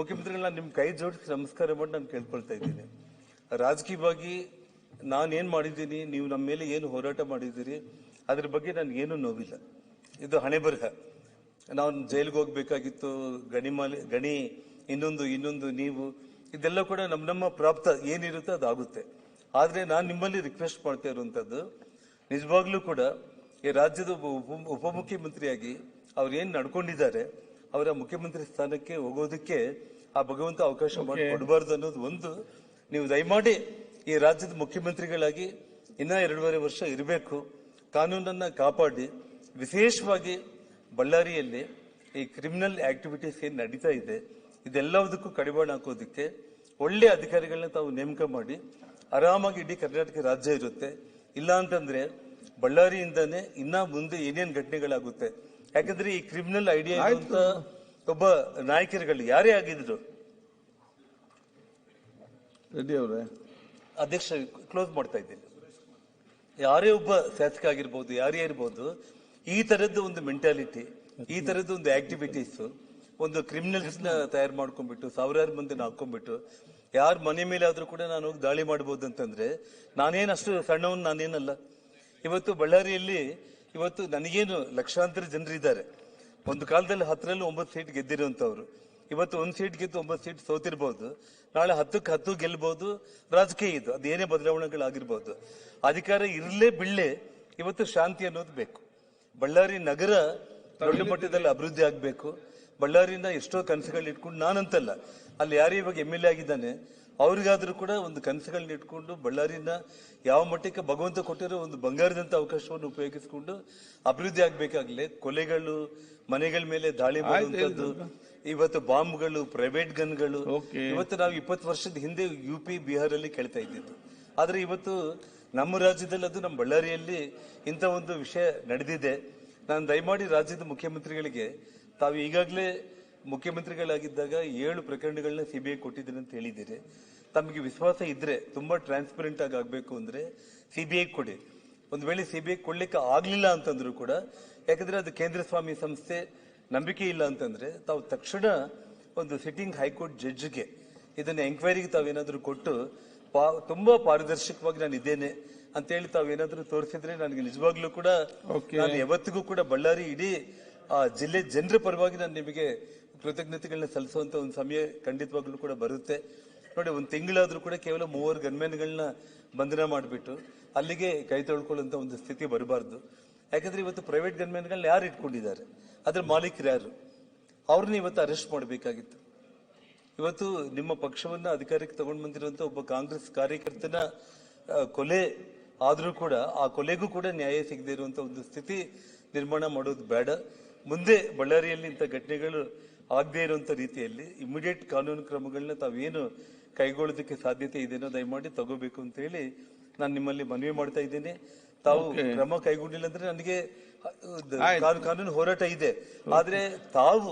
ಮುಖ್ಯಮಂತ್ರಿಗಳನ್ನ ನಿಮ್ಮ ಕೈ ಜೋಡಿಸಿ ನಮಸ್ಕಾರ ಮಾಡಿ ನಾನು ಕೇಳ್ಕೊಳ್ತಾ ಇದ್ದೀನಿ. ರಾಜಕೀಯವಾಗಿ ಏನು ಮಾಡಿದ್ದೀನಿ, ನೀವು ನಮ್ಮ ಮೇಲೆ ಏನು ಹೋರಾಟ ಮಾಡಿದ್ದೀರಿ, ಅದ್ರ ಬಗ್ಗೆ ನಾನು ಏನು ನೋವಿಲ್ಲ. ಇದು ಹಣೆ ಬರಹ. ನಾವು ಜೈಲಿಗೆ ಹೋಗ್ಬೇಕಾಗಿತ್ತು, ಗಣಿ ಮಾಲಿ, ಗಣಿ, ಇನ್ನೊಂದು ಇನ್ನೊಂದು, ನೀವು, ಇದೆಲ್ಲ ಕೂಡ ನಮ್ಮ ನಮ್ಮ ಪ್ರಾಪ್ತ ಏನಿರುತ್ತೋ ಅದಾಗುತ್ತೆ ಆದರೆ ನಾನು ನಿಮ್ಮಲ್ಲಿ ರಿಕ್ವೆಸ್ಟ್ ಮಾಡ್ತಾ ಇರುವಂಥದ್ದು ನಿಜವಾಗ್ಲೂ ಕೂಡ ಈ ರಾಜ್ಯದ ಉಪ, ಉಪಮುಖ್ಯಮಂತ್ರಿಯಾಗಿ ಅವ್ರು ಏನು ನಡ್ಕೊಂಡಿದ್ದಾರೆ ಅವರ ಮುಖ್ಯಮಂತ್ರಿ ಸ್ಥಾನಕ್ಕೆ ಹೋಗೋದಕ್ಕೆ ಆ ಭಗವಂತ ಅವಕಾಶ ಮಾಡಿ ಕೊಡಬಾರ್ದು ಅನ್ನೋದು ಒಂದು. ನೀವು ದಯಮಾಡಿ ಈ ರಾಜ್ಯದ ಮುಖ್ಯಮಂತ್ರಿಗಳಾಗಿ ಇನ್ನ ಎರಡೂವರೆ ವರ್ಷ ಇರಬೇಕು. ಕಾನೂನನ್ನ ಕಾಪಾಡಿ. ವಿಶೇಷವಾಗಿ ಬಳ್ಳಾರಿಯಲ್ಲಿ ಈ ಕ್ರಿಮಿನಲ್ ಆಕ್ಟಿವಿಟೀಸ್ ಏನು ನಡೀತಾ ಇದೆ ಇದೆಲ್ಲದಕ್ಕೂ ಕಡಿವಾಣ ಹಾಕೋದಕ್ಕೆ ಒಳ್ಳೆ ಅಧಿಕಾರಿಗಳನ್ನ ತಾವು ನೇಮಕ ಮಾಡಿ ಆರಾಮಾಗಿ ಇಡೀ ಕರ್ನಾಟಕ ರಾಜ್ಯ ಇರುತ್ತೆ. ಇಲ್ಲ ಅಂತಂದ್ರೆ ಬಳ್ಳಾರಿಯಿಂದಾನೇ ಇನ್ನ ಮುಂದೆ ಏನೇನು ಘಟನೆಗಳಾಗುತ್ತೆ? ಯಾಕಂದ್ರೆ ಈ ಕ್ರಿಮಿನಲ್ ಐಡಿಯಾ ಅಂತ ಒಬ್ಬ ನಾಯಕರುಗಳು ಯಾರೇ ಆಗಿದ್ರು. ರೆಡ್ಡಿ ಅವರೇ. ಅಧ್ಯಕ್ಷ ಕ್ಲೋಸ್ ಮಾಡ್ತಾ ಇದ್ದೀನಿ. ಯಾರೇ ಒಬ್ಬ ಶಾಸಕ ಆಗಿರ್ಬೋದು ಯಾರೇ ಇರ್ಬೋದು ಈ ತರದ್ದು ಒಂದು ಮೆಂಟಾಲಿಟಿ ಈ ತರದ್ದು ಒಂದು ಆಕ್ಟಿವಿಟೀಸ್ ಒಂದು ಕ್ರಿಮಿನಲ್ಸ್ನ ತಯಾರು ಮಾಡ್ಕೊಂಡ್ಬಿಟ್ಟು ಸಾವಿರಾರು ಮಂದಿನ ಹಾಕೊಂಡ್ಬಿಟ್ಟು ಯಾರ ಮನೆ ಮೇಲೆ ಆದ್ರೂ ಕೂಡ ನಾನು ಹೋಗಿ ದಾಳಿ ಮಾಡಬಹುದು ಅಂತಂದ್ರೆ ನಾನೇನು ಅಷ್ಟು ಸಣ್ಣವನ್ ನಾನೇನಲ್ಲ. ಇವತ್ತು ಬಳ್ಳಾರಿಯಲ್ಲಿ ಇವತ್ತು ನನಗೇನು ಲಕ್ಷಾಂತರ ಜನರಿದ್ದಾರೆ. ಒಂದು ಕಾಲದಲ್ಲಿ ಹತ್ತರಲ್ಲಿ ಒಂಬತ್ತು ಸೀಟ್ ಗೆದ್ದಿರುವಂಥವ್ರು. ಇವತ್ತು ಒಂದು ಸೀಟ್ ಗೆದ್ದು ಒಂಬತ್ತು ಸೀಟ್ ಸೋತಿರ್ಬೋದು. ನಾಳೆ ಹತ್ತಕ್ಕೆ ಹತ್ತು ಗೆಲ್ಬಹುದು ರಾಜಕೀಯ ಇದು. ಅದೇನೇ ಬದಲಾವಣೆಗಳಾಗಿರ್ಬೋದು. ಅಧಿಕಾರ ಇರಲೇ ಬಿಳ್ಳೆ ಇವತ್ತು ಶಾಂತಿ ಅನ್ನೋದು ಬೇಕು. ಬಳ್ಳಾರಿ ನಗರ ದೊಡ್ಡ ಮಟ್ಟದಲ್ಲಿ ಅಭಿವೃದ್ಧಿ ಆಗಬೇಕು. ಬಳ್ಳಾರಿನ ಎಷ್ಟೋ ಕನಸುಗಳು ಇಟ್ಕೊಂಡು ನಾನಂತಲ್ಲ. ಅಲ್ಲಿ ಯಾರು ಇವಾಗ ಎಂ ಎಲ್ ಎ ಆಗಿದ್ದಾನೆ ಅವ್ರಿಗಾದ್ರೂ ಕೂಡ ಒಂದು ಕನಸುಗಳನ್ನ ಇಟ್ಕೊಂಡು ಬಳ್ಳಾರಿನ ಯಾವ ಮಟ್ಟಕ್ಕೆ ಭಗವಂತ ಕೊಟ್ಟಿರೋ ಒಂದು ಬಂಗಾರದಂತ ಅವಕಾಶವನ್ನು ಉಪಯೋಗಿಸಿಕೊಂಡು ಅಭಿವೃದ್ಧಿ ಆಗ್ಬೇಕಾಗ್ಲೆ ಕೊಲೆಗಳು ಮನೆಗಳ ಮೇಲೆ ದಾಳಿ ಮಾಡುವಂತದ್ದು ಇವತ್ತು ಬಾಂಬ್ಗಳು ಪ್ರೈವೇಟ್ ಗನ್ಗಳು ಇವತ್ತು ನಾವು ಇಪ್ಪತ್ತು ವರ್ಷದ ಹಿಂದೆ ಯು ಪಿ ಬಿಹಾರಲ್ಲಿ ಕೇಳ್ತಾ ಇದ್ದಿದ್ದು. ಆದ್ರೆ ಇವತ್ತು ನಮ್ಮ ರಾಜ್ಯದಲ್ಲಿ ಅದು ನಮ್ಮ ಬಳ್ಳಾರಿಯಲ್ಲಿ ಇಂಥ ಒಂದು ವಿಷಯ ನಡೆದಿದೆ. ನಾನು ದಯಮಾಡಿ ರಾಜ್ಯದ ಮುಖ್ಯಮಂತ್ರಿಗಳಿಗೆ ತಾವು ಈಗಾಗಲೇ ಮುಖ್ಯಮಂತ್ರಿಗಳಾಗಿದ್ದಾಗ ಏಳು ಪ್ರಕರಣಗಳನ್ನ ಸಿಬಿಐ ಕೊಟ್ಟಿದ್ದೀನಿ ಅಂತ ಹೇಳಿದ್ದೀರಿ. ತಮಗೆ ವಿಶ್ವಾಸ ಇದ್ರೆ ತುಂಬಾ ಟ್ರಾನ್ಸ್ಪರೆಂಟ್ ಆಗಿ ಆಗ್ಬೇಕು ಅಂದ್ರೆ ಐ ಕೊಡಿ ಒಂದು ವೇಳೆ ಐ ಕೊಡ್ಲಿಕ್ಕೆ ಆಗ್ಲಿಲ್ಲ ಅಂತಂದ್ರೂ ಕೂಡ ಯಾಕಂದ್ರೆ ಅದು ಕೇಂದ್ರ ಸ್ವಾಮಿ ಸಂಸ್ಥೆ ನಂಬಿಕೆ ಇಲ್ಲ ಅಂತಂದ್ರೆ ತಾವು ತಕ್ಷಣ ಒಂದು ಸಿಟ್ಟಿಂಗ್ ಹೈಕೋರ್ಟ್ ಜಡ್ಜ್ಗೆ ಇದನ್ನ ಎಂಕ್ವೈರಿಗೆ ತಾವೇನಾದ್ರೂ ಕೊಟ್ಟು ಪಾ- ತುಂಬಾ ಪಾರದರ್ಶಕವಾಗಿ ನಾನು ಇದ್ದೇನೆ ಅಂತೇಳಿ ತಾವೇನಾದ್ರೂ ತೋರಿಸಿದ್ರೆ ನನಗೆ ನಿಜವಾಗ್ಲೂ ಕೂಡ. ನಾನು ಯಾವತ್ತಿಗೂ ಕೂಡ ಬಳ್ಳಾರಿ ಇಡೀ ಆ ಜಿಲ್ಲೆ ಜನರ ಪರವಾಗಿ ನಾನು ನಿಮಗೆ ಕೃತಜ್ಞತೆಗಳನ್ನ ಸಲ್ಲಿಸುವಂತ ಒಂದು ಸಮಯ ಖಂಡಿತವಾಗ್ಲೂ ಕೂಡ ಬರುತ್ತೆ ನೋಡಿ, ಒಂದು ತಿಂಗಳಾದ್ರೂ ಕೂಡ ಕೇವಲ ಮೂವರು ಗನ್ಮೆನ್ಗಳನ್ನ ಬಂಧನ ಮಾಡಿಬಿಟ್ಟು ಅಲ್ಲಿಗೆ ಕೈ ತೊಳ್ಕೊಳ್ಳುವಂಥ ಒಂದು ಸ್ಥಿತಿ ಬರಬಾರ್ದು. ಯಾಕಂದ್ರೆ ಇವತ್ತು ಪ್ರೈವೇಟ್ ಗನ್ಮೆನ್ಗಳನ್ನ ಯಾರು ಇಟ್ಕೊಂಡಿದ್ದಾರೆ? ಅದ್ರ ಮಾಲೀಕರು ಯಾರು? ಅವ್ರನ್ನ ಇವತ್ತು ಅರೆಸ್ಟ್ ಮಾಡಬೇಕಾಗಿತ್ತು. ಇವತ್ತು ನಿಮ್ಮ ಪಕ್ಷವನ್ನ ಅಧಿಕಾರಕ್ಕೆ ತಗೊಂಡು ಬಂದಿರುವಂತ ಒಬ್ಬ ಕಾಂಗ್ರೆಸ್ ಕಾರ್ಯಕರ್ತನ ಕೊಲೆ ಆದರೂ ಕೂಡ ಆ ಕೊಲೆಗೂ ಕೂಡ ನ್ಯಾಯ ಸಿಗದೇ ಇರುವಂತ ಒಂದು ಸ್ಥಿತಿ ನಿರ್ಮಾಣ ಮಾಡೋದು ಬೇಡ. ಮುಂದೆ ಬಳ್ಳಾರಿಯಲ್ಲಿ ಇಂಥ ಘಟನೆಗಳು ಆಗದೇ ಇರುವಂತ ರೀತಿಯಲ್ಲಿ ಇಮಿಡಿಯೇಟ್ ಕಾನೂನು ಕ್ರಮಗಳನ್ನ ತಾವೇನು ಕೈಗೊಳ್ಳೋದಕ್ಕೆ ಸಾಧ್ಯತೆ ಇದೇನೋ ದಯಮಾಡಿ ತಗೋಬೇಕು ಅಂತ ಹೇಳಿ ನಾನು ನಿಮ್ಮಲ್ಲಿ ಮನವಿ ಮಾಡ್ತಾ ಇದ್ದೇನೆ. ತಾವು ಕ್ರಮ ಕೈಗೊಂಡಿಲ್ಲ ಅಂದ್ರೆ ನನಗೆ ಕಾನೂನು ಹೋರಾಟ ಇದೆ. ಆದ್ರೆ ತಾವು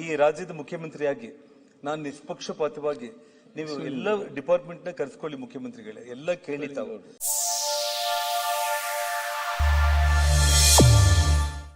ಈ ರಾಜ್ಯದ ಮುಖ್ಯಮಂತ್ರಿಯಾಗಿ ನಾನು ನಿಷ್ಪಕ್ಷಪಾತವಾಗಿ ನೀವು ಎಲ್ಲ ಡಿಪಾರ್ಟ್ಮೆಂಟ್ನ ಕರೆಸ್ಕೊಳ್ಳಿ ಮುಖ್ಯಮಂತ್ರಿಗಳೇ ಎಲ್ಲ ಕೇಳಿ ತಾವು.